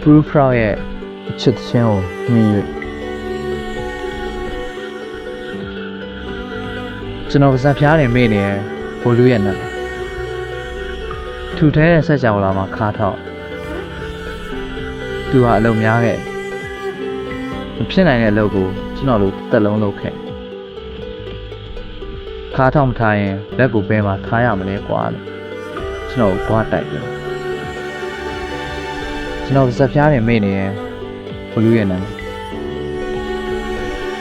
Blue Frog ရဲ့အချစ်ချင်းကိုမြင်၍ကျွန်တော်ပါဇက်ဖျားနေမိနေဘိုလူရဲ့နာထူထဲတဲ့ဆက်ကြောင်လာမှာခါထောက်သူဟာအလုံများခဲ့မဖြစ်နိုင်တဲ့အလုပ်ကိုကျွန်တော်တို့တက်လုံးလုပ်ခဲ့ခါထောက်မထားရင်လက်ကိုဘဲမှာထားရမလဲကွာလို့ ကျွန်တော်ကိုဘွားတိုက်တယ်ကျွန်တော်ဇက်ဖျားနေမိနေရင်ဘလူးရဲ့နာမည်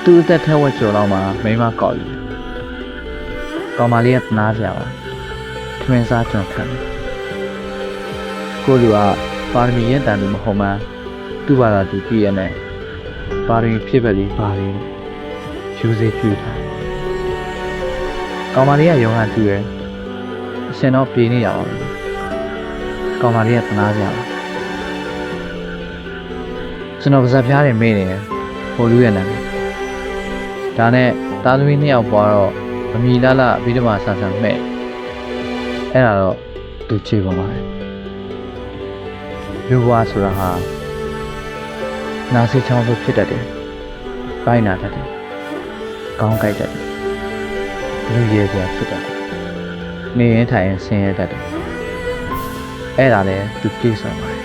သူ့အသက်ထဲဝက်ကျော်တော့မှမိန်းမကောက်ယူကောင်မလေးကတနာကြပါထမင်းစားကျွန်ခံတယ်ကိုလူကပါရမီရင်တန်သူမဟုတ်မှန်းသူ့ဘာသာသူပြည့်ရနဲ့ပါရမီဖြစ်ပဲလေးပါရင်းယူစေပြူထားကောင်မလေးကယောဟန်သူရဲ့အ ရှင်တော့ပြေးနေရအောင်ကောင်မလေးကတနာကြပါကျွန်တော်ပါဇက်ဖျားနေမေးနေတယ်ဟိုလူရဲ့နာမည်ဒါနဲ့သားသမီးနှစ်ယောက်ပွားတော့မမီလာလာပြီးတော့မှဆန်ဆန်မဲ့အဲ့ဒါတော့သူချေပါပါတယ်လူဘွားဆိုတာဟာနာစီချောင်းလို့ဖြစ်တတ်တယ်ပိုင်းနာတတ်တယ်ကောင်းကြိုက်တတ်တယ်လူရဲစရာဖြစ်တတ်တယ် နေရင်ထိုင်ရင်ဆင်းရဲတတ်တယ်အဲ့ဒါလည်းသူပြေဆုံးပါတယ်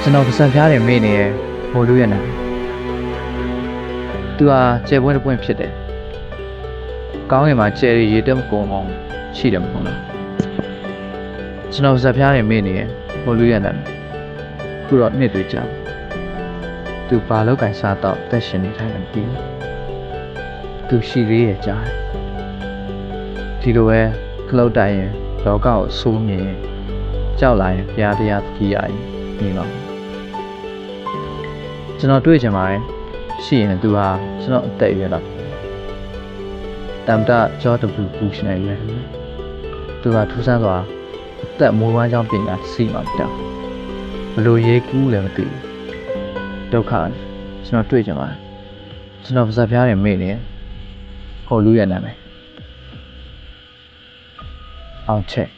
ကျွန်တော်ပါစံဖျားတယ်မေ့နေရဟိုလူရဲ့နာမည်သူဟာကျဲပွဲတစ်ပွင့်ဖြစ်တယ်ကောင်းကင်မှာကျဲရီရေတက်မကုန်အောင်ရှိတယ်မဟုတ်လားကျွန်တော်ပါစံဖျားတယ်မေ့နေရဟိုလူရဲ့နာမည်ခုတော့နှစ်တွေကြာသူဘာလောက်ကင်စားတော့တက်ရှင်နေထိုင်နေပြီသူရှိလေးရဲ့ကြားတယ် ဒီလိုပဲခလုတ်တိုင်ရင်လောကကိုစိုးမြင်ရင်ကြောက်လာရင်ဘုရားတရားကြီးရရင်နေပါကျွန်တော်တွေ့ချင်ပါတယ်ရှိရင်သူဟာကျွန်တော်အသက်အရွယ်တော့တမ်တာဂျော့ဒဘူဘူရှနယ်ရွယ်သူကထူးဆန်းစွာအသက်မိုးဝမ်းကြောင်းပညာစီမှာတောက်ဘလို့ရေးကူးလည်းမသိဘူးဒုက္ခကျွန်တော်တွေ့ချင်ပါတယ်ကျွန်တော်ပါဇက်ဖျားနေမေ့နေဟိုလူရဲ့နာမည် အောင်ချက်